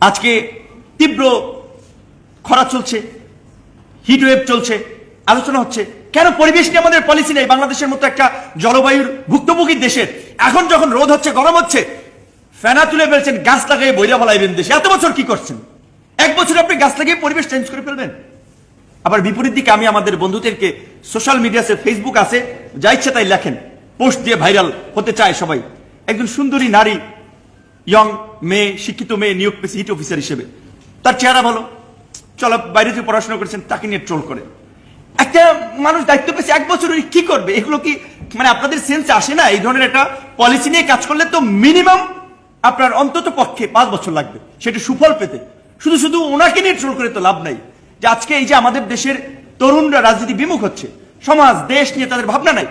আজকে তীব্র খরা চলছে হিট ওয়েভ চলছে, আলোচনা হচ্ছে। কেন পরিবেশ নিয়ে আমাদের পলিসি নেই? বাংলাদেশের মতো একটা জলবায়ুর ভুক্তভোগী দেশের। এখন যখন রোদ হচ্ছে, গরম হচ্ছে, ফেনা তুলে ফেলছেন, গাছ লাগিয়ে বইরা ফেলাইবেন দেশে। এত বছর কি করছেন? এক বছর আপনি গাছ লাগিয়ে পরিবেশ চেঞ্জ করে ফেলবেন। আবার বিপরীত দিকে আমি আমাদের বন্ধুদেরকে সোশ্যাল মিডিয়াতে ফেসবুক আছে, যা ইচ্ছে তাই লেখেন। পোস্ট দিয়ে ভাইরাল হতে চায় সবাই। একজন সুন্দরী নারী ইয়ং মেয়ে, শিক্ষিত মেয়ে নিয়োগ পেয়েছে হিট অফিসার হিসেবে। তার চেহারা ভালো। চলো, বাইরে থেকে পড়াশোনা করেছেন, তাকে নিয়ে ট্রোল করে। একটা মানুষ দায়িত্ব পেয়েছে, এক বছর কি করবে? এগুলো কি মানে আপনাদের সেন্স আসে না? এই ধরনের একটা পলিসি নিয়ে কাজ করলে তো মিনিমাম আপনার অন্তত পক্ষে পাঁচ বছর লাগবে। সেটা সুফল পেতে। শুধু শুধু ওনাকে নিয়ে ট্রোল করে তো লাভ নাই। যে আজকে এই যে আমাদের দেশের তরুণরা রাজনীতি বিমুখ হচ্ছে, সমাজ, দেশ নিয়ে তাদের ভাবনা নাই।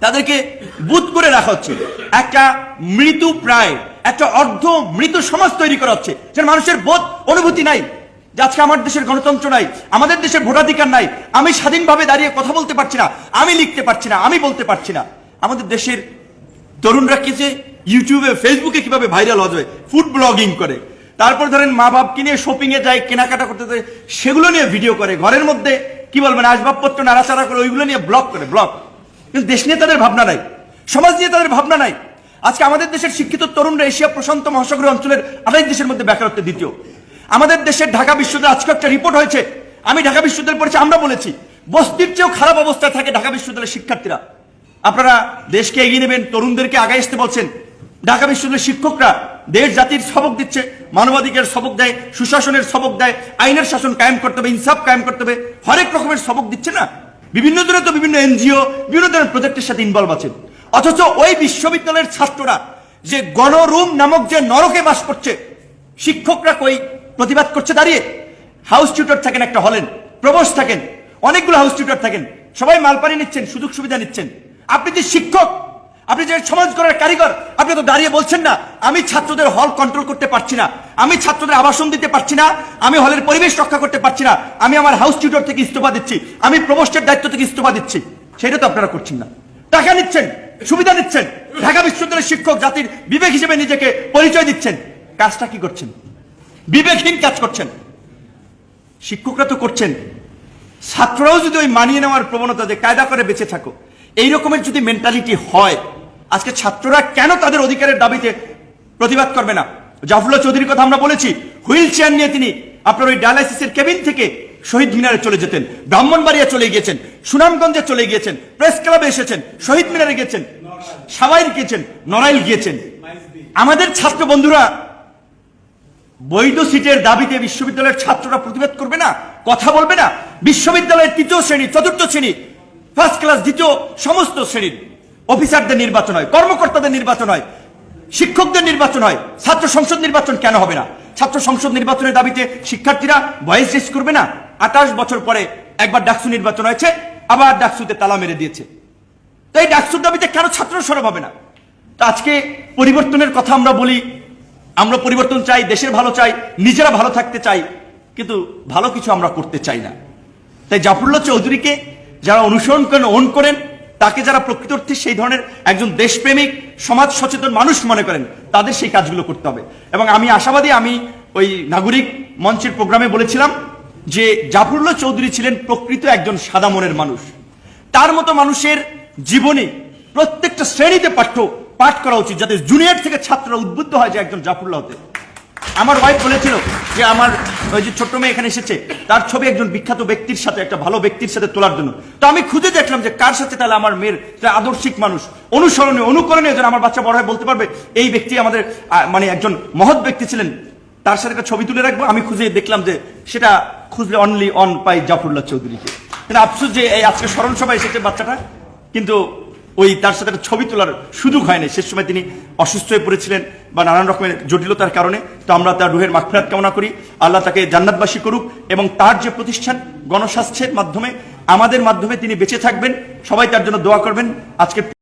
তাদেরকে বুধ করে রাখা হচ্ছে। একটা মৃত্যু প্রায় একটা অর্ধ মৃত সমাজ তৈরি করা হচ্ছে। যে মানুষের বোধ অনুভূতি নাই। যে আজকে আমার দেশের গণতন্ত্র নাই, আমাদের দেশের ভোটাধিকার নাই, আমি স্বাধীনভাবে দাঁড়িয়ে কথা বলতে পারছি না, আমি লিখতে পারছি না, আমি বলতে পারছি না। আমাদের দেশের তরুণরা কি যে ইউটিউবে ফেসবুকে কীভাবে ভাইরাল হওয়া যায় ফুড ব্লগিং করে। তারপর ধরেন মা বাপকে নিয়ে শপিং এ যায়, কেনাকাটা করতে যায়, সেগুলো নিয়ে ভিডিও করে। ঘরের মধ্যে কি বলবেন, আসবাবপত্র, নাড়াচাড়া করে, ওইগুলো নিয়ে ব্লগ করে ব্লগ কিন্তু দেশ নিয়ে তাদের ভাবনা নাই, সমাজ নিয়ে তাদের ভাবনা নাই। আজকে আমাদের দেশের শিক্ষিত তরুণরা এশিয়া প্রশান্ত মহাসাগরীয় অঞ্চলের আড়াই দেশের মধ্যে বেকারত্ব দ্বিতীয়। আমাদের দেশের ঢাকা বিশ্ববিদ্যালয় আজকে একটা রিপোর্ট হয়েছে। আমি ঢাকা বিশ্ববিদ্যালয় পড়েছি, আমরা বলেছি। বস্তির চেয়েও খারাপ অবস্থায় থাকে ঢাকা বিশ্ববিদ্যালয়ের শিক্ষার্থীরা। আপনারা দেশকে এগিয়ে নেবেন, তরুণদেরকে আগায় আসতে বলছেন। ঢাকা বিশ্ববিদ্যালয়ের শিক্ষকরা দেশ জাতির সবক দিচ্ছে মানবাধিকার সবক দেয়, সুশাসনের সবক দেয়, আইনের শাসন কায়েম করতে হবে, ইনসাফ কায়েম করতে হবে, হরেক রকমের সবক দিচ্ছে না। বিভিন্ন ধরনের তো বিভিন্ন এনজিও, বিভিন্ন ধরনের প্রজেক্টের সাথে ইনভলভ আছেন। অথচ ওই বিশ্ববিদ্যালয়ের ছাত্ররা যে গণরুম নামক যে নরকে বাস করছে, শিক্ষকরা কই প্রতিবাদ করছে দাঁড়িয়ে? হাউস টিউটর থাকেন একটা হলেন, প্রবোস থাকেন, অনেকগুলো হাউস টিউটর থাকেন, সবাই মালপানি নিচ্ছেন, সুযোগ সুবিধা নিচ্ছেন। আপনি যে শিক্ষক, আপনি যে সমাজ করার কারিগর, আপনি তো দাঁড়িয়ে বলছেন না, আমি ছাত্রদের হল কন্ট্রোল করতে পারছি না, আমি ছাত্রদের আবাসন দিতে পারছি না, আমি হলের পরিবেশ রক্ষা করতে পারছি না, আমি আমার হাউস টিউটর থেকে ইস্তফা দিচ্ছি, আমি প্রবোস্টের দায়িত্ব থেকে ইস্তফা দিচ্ছি। সেটা তো আপনারা করছেন না। টাকা নিচ্ছেন সুবিধা নিচ্ছেন ঢাকা বিশ্ববিদ্যালয়ের শিক্ষক, জাতির বিবেক হিসেবে নিজেকে পরিচয় দিচ্ছেন। কাজটা কি করছেন? বিবেকহীন কাজ করছেন। শিক্ষকরা তো করছেন। ছাত্ররাও যদি ওই মানিয়ে নেওয়ার প্রবণতা যে কায়দা করে বেঁচে থাকো, এই রকমের যদি মেন্টালিটি হয়, আজকে ছাত্ররা কেন তাদের অধিকারের দাবিতে প্রতিবাদ করবে না? জাফরুল্লাহ চৌধুরীর কথা আমরা বলেছি। হুইল চেয়ার নিয়ে তিনি আপনার ওই ডায়ালাইসিসের কেবিন থেকে শহীদ মিনারে চলে যেতেন, ব্রাহ্মণবাড়িয়া চলে গিয়েছেন, সুনামগঞ্জে চলে গিয়েছেন, প্রেস ক্লাবে এসেছেন, শহীদ মিনারে গিয়েছেন সাবাইল গিয়েছেন, নড়াইল গিয়েছেন। আমাদের ছাত্র বন্ধুরা, বৈধ সিটের দাবিতে বিশ্ববিদ্যালয়ের ছাত্ররা প্রতিবাদ করবে না, কথা বলবে না। বিশ্ববিদ্যালয়ের তৃতীয় শ্রেণি, চতুর্থ শ্রেণি ফার্স্ট ক্লাস দ্বিতীয়, সমস্ত শ্রেণির অফিসারদের নির্বাচন হয়, কর্মকর্তাদের নির্বাচন হয়, শিক্ষকদের নির্বাচন হয়। ছাত্র সংসদ নির্বাচন কেন হবে না? ছাত্র সংসদ নির্বাচনের দাবিতে শিক্ষার্থীরা ভয়েস রেস করবে না? আঠাশ বছর পরে একবার ডাকসু নির্বাচন হয়েছে, আবার ডাকসুতে তালা মেরে দিয়েছে। তো এই ডাকসুর দাবিতে কেন ছাত্র সরব হবে না? তো আজকে পরিবর্তনের কথা আমরা বলি, আমরা পরিবর্তন চাই, দেশের ভালো চাই, নিজেরা ভালো থাকতে চাই, কিন্তু ভালো কিছু আমরা করতে চাই না। তাই জাফরুল্লাহ চৌধুরীকে যারা অনুসরণ করেন অন করেন, তাকে যারা প্রকৃত অর্থে সেই ধরনের একজন দেশপ্রেমিক, সমাজ সচেতন মানুষ মনে করেন, তাদের সেই কাজগুলো করতে হবে। এবং আমি আশাবাদী, আমি ওই নাগরিক মঞ্চের প্রোগ্রামে বলেছিলাম যে জাফরুল্লাহ চৌধুরী ছিলেন প্রকৃত একজন সাদা মনের মানুষ। তার মতো মানুষের জীবনে প্রত্যেকটা শ্রেণীতে পাঠ্য, পাঠ করা উচিত, যাতে জুনিয়র থেকে ছাত্ররা উদ্বুদ্ধ হয় যে একজন জাফরুল্লাহ হতে। আমার ওয়াইফ বলেছিল যে আমার ওই যে ছোট্ট মেয়ে এখানে এসেছে, তার ছবি একজন বিখ্যাত ব্যক্তির সাথে, একটা ভালো ব্যক্তির সাথে তোলার জন্য। তো আমি খুঁজে দেখলাম যে কার সাথে তাহলে আমার মেয়ের আদর্শিক মানুষ। অনুসরণীয়, অনুকরণীয় যেন আমার বাচ্চা বড় হয়ে, বলতে পারবে, এই ব্যক্তি আমাদের মানে একজন মহৎ ব্যক্তি ছিলেন। তার সাথে একটা ছবি তুলে রাখব, আমি খুঁজে দেখলাম যে সেটা খুঁজলে অনলি অন পাই জাফরুল্লাহ চৌধুরীকে। কিন্তু আফসোস যে এই আজকে স্মরণ সভায় এসেছে বাচ্চাটা, কিন্তু ওই তার সাথে একটা ছবি তোলার সুযোগ হয়নি শেষ সময় তিনি অসুস্থ হয়ে পড়েছিলেন বা নানান রকমের জটিলতার কারণে। তো আমরা তার রুহের মাগফিরাত কামনা করি। আল্লাহ তাকে জান্নাতবাসী করুক এবং তার যে প্রতিষ্ঠান গণস্বাস্থ্যের মাধ্যমে, আমাদের মাধ্যমে তিনি বেঁচে থাকবেন। সবাই তার জন্য দোয়া করবেন। আজকে